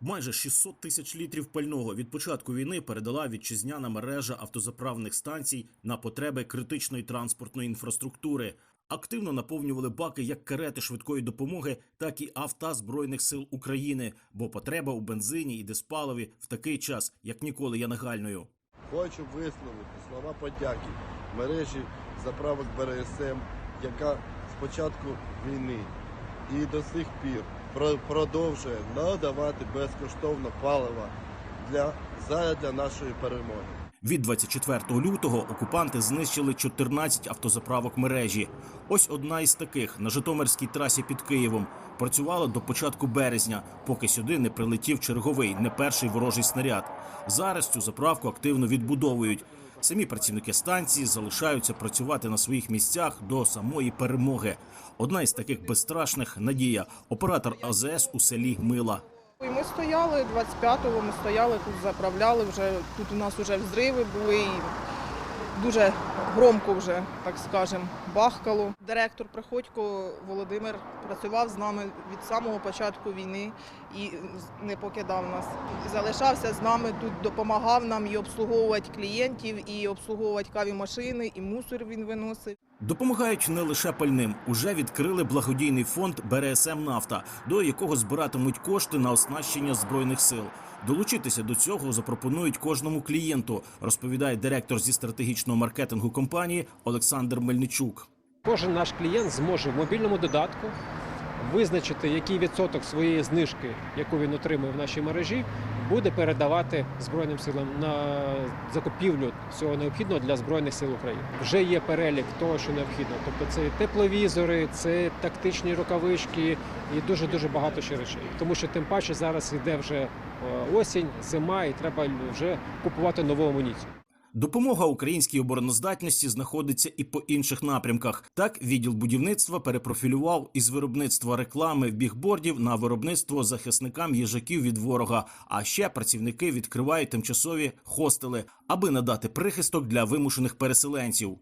Майже 600 тисяч літрів пального від початку війни передала вітчизняна мережа автозаправних станцій на потреби критичної транспортної інфраструктури. Активно наповнювали баки як карети швидкої допомоги, так і авто Збройних сил України, бо потреба у бензині і диспаливі в такий час як ніколи є нагальною. Хочу висловити слова подяки мережі заправок БРСМ, яка з початку війни і до сих пір продовжує надавати безкоштовно паливо для, задля нашої перемоги. Від 24 лютого окупанти знищили 14 автозаправок мережі. Ось одна із таких на Житомирській трасі під Києвом працювала до початку березня, поки сюди не прилетів черговий, не перший ворожий снаряд. Зараз цю заправку активно відбудовують. Самі працівники станції залишаються працювати на своїх місцях до самої перемоги. Одна із таких безстрашних надія оператор АЗС у селі Мила. Ми стояли 25-го, ми стояли тут, заправляли вже. Тут у нас вже взриви були дуже громко вже, так скажемо, бахкало. Директор Приходько Володимир працював з нами від самого початку війни і не покидав нас. Залишався з нами тут, допомагав нам і обслуговувати клієнтів, і обслуговувати каві машини, і мусор він виносив. Допомагають не лише пальним. Уже відкрили благодійний фонд БРСМ Нафта, до якого збиратимуть кошти на оснащення збройних сил. Долучитися до цього запропонують кожному клієнту, розповідає директор зі стратегічного маркетингу компанії Олександр Мельничук. Кожен наш клієнт зможе в мобільному додатку визначити, який відсоток своєї знижки, яку він отримує в нашій мережі, буде передавати Збройним силам на закупівлю всього необхідного для Збройних сил України. Вже є перелік того, що необхідно. Тобто це і тепловізори, це тактичні рукавички і дуже дуже багато ще речей. Тому що тим паче зараз йде вже е, осінь, зима, і треба вже купувати нову амуніцію. Допомога українській обороноздатності знаходиться і по інших напрямках. Так, відділ будівництва перепрофілював із виробництва реклами бігбордів на виробництво захисникам їжаків від ворога. А ще працівники відкривають тимчасові хостели, аби надати прихисток для вимушених переселенців.